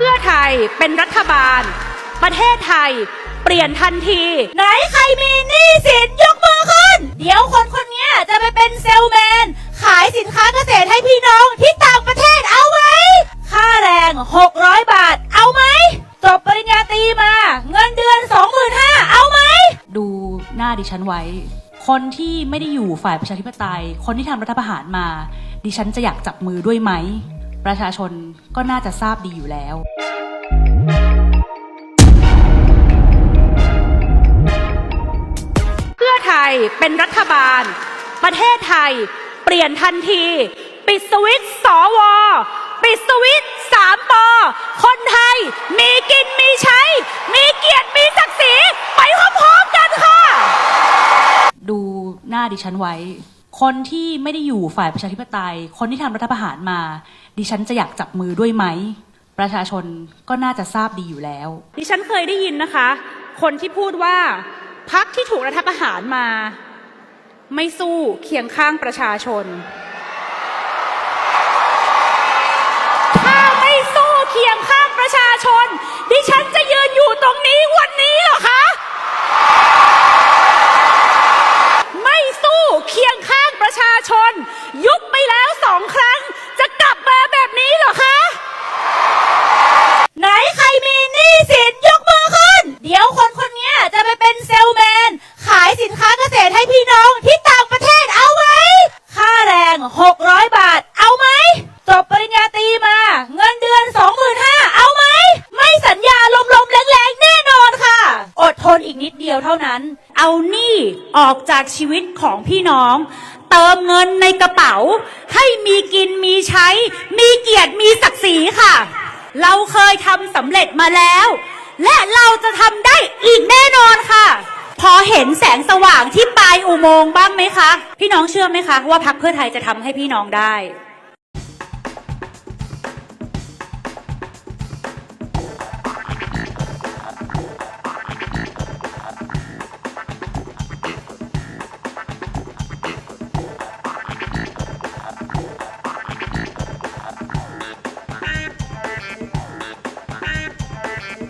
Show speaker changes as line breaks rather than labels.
พื่อไทยเป็นรัฐบาล ประเทศไทยเปลี่ยนทันที
ไหนใครมีหนี้สินยกมือขึ้น เดี๋ยวคนคนนี้จะไปเป็นเซลแมน ขายสินค้าเกษตรให้พี่น้องที่ต่างประเทศเอาไหมค่าแรง 600 บาทเอาไหมจบปริญญาตรีมา เงินเดือน 25,000เอาไหม
ดูหน้าดิฉันไว้ คนที่ไม่ได้อยู่ฝ่ายประชาธิปไตย คนที่ทำรัฐประหารมา ดิฉันจะอยากจับมือด้วยไหม ประชาชนก็น่าจะทราบดีอยู่แล้ว
เพื่อไทยเป็นรัฐบาล ประเทศไทยเปลี่ยนทันที ปิดสวิตช์สวปิดสวิตสามปอคนไทยมีกินมีใช้ มีเกียรติมีศักดิ์ศรี ไปพร้อมๆกันค่ะ
ดูหน้าดิฉันไว้ คนที่ไม่ได้อยู่ฝ่ายประชาธิปไตย คนที่ทำรัฐประหารมา ดิฉันจะอยากจับมือด้วยไหม ประชาชนก็น่าจะทราบดีอยู่แล้ว
ดิฉันเคยได้ยินนะคะ คนที่พูดว่าพักที่ถูกรัฐประหารมา ไม่สู้เคียงข้างประชาชน ถ้าไม่สู้เคียงข้างประชาชน ดิฉันจะยืนอยู่ตรงนี้วันนี้เหรอคะ ไม่สู้เคียงข้างประชาชน ยุบไปแล้วสองครั้ง จะกลับมาแบบนี้เหรอคะ
ไหนใครมีหนี้สินยกมือขึ้น เดี๋ยวคนคนเนี้ยจะไปเป็นเซลแมน ขายสินค้าเกษตรให้พี่น้องที่ต่างประเทศเอาไหม ค่าแรง 600 บาท เอาไหม จบปริญญาตรีมา เงินเดือน 25,000เอาไหม ไม่สัญญาลมๆแรงๆแน่นอนค่ะ อดท นอีกนิดเดียวเท่านั้น
เอาหนี้ออกจากชีวิตของพี่น้อง เติมเงินในกระเป๋า ให้มีกินมีใช้ มีเกียรติมีศักดิ์ศรีค่ะ เราเคยทำสำเร็จมาแล้ว และเราจะทำได้อีกแน่นอนค่ะ พอเห็นแสงสว่างที่ปลายอุโมงค์บ้างไหมคะ พี่น้องเชื่อไหมคะว่าพักเพื่อไทยจะทำให้พี่น้องได้